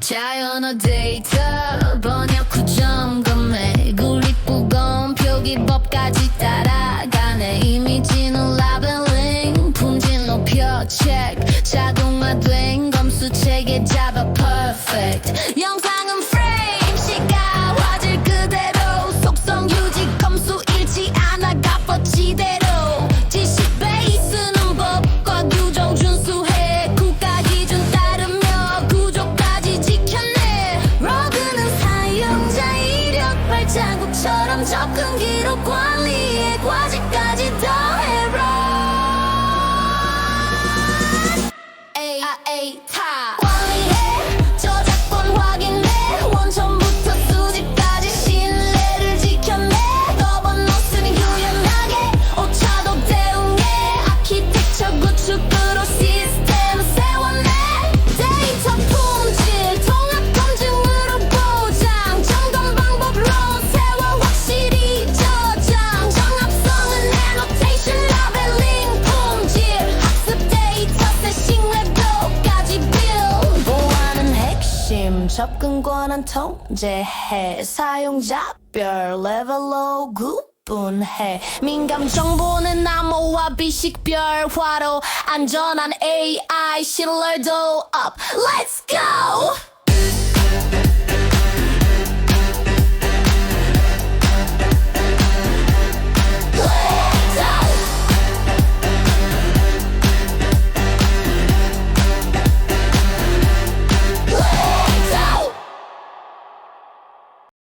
자연어 데이터 번역 후 점검해 굴립부검 표기법까지 따라가네. 이미지는 라벨링. 품질 높여 체크 자동화된 검수 체계 잡아 perfect. 영상은 자국처럼 접근 기록 관 접근 권한 통제해. 사용자별 레벨로 구분해. 민감 정보는 암호화 비식별화로 안전한 AI 신뢰도 up. Let's go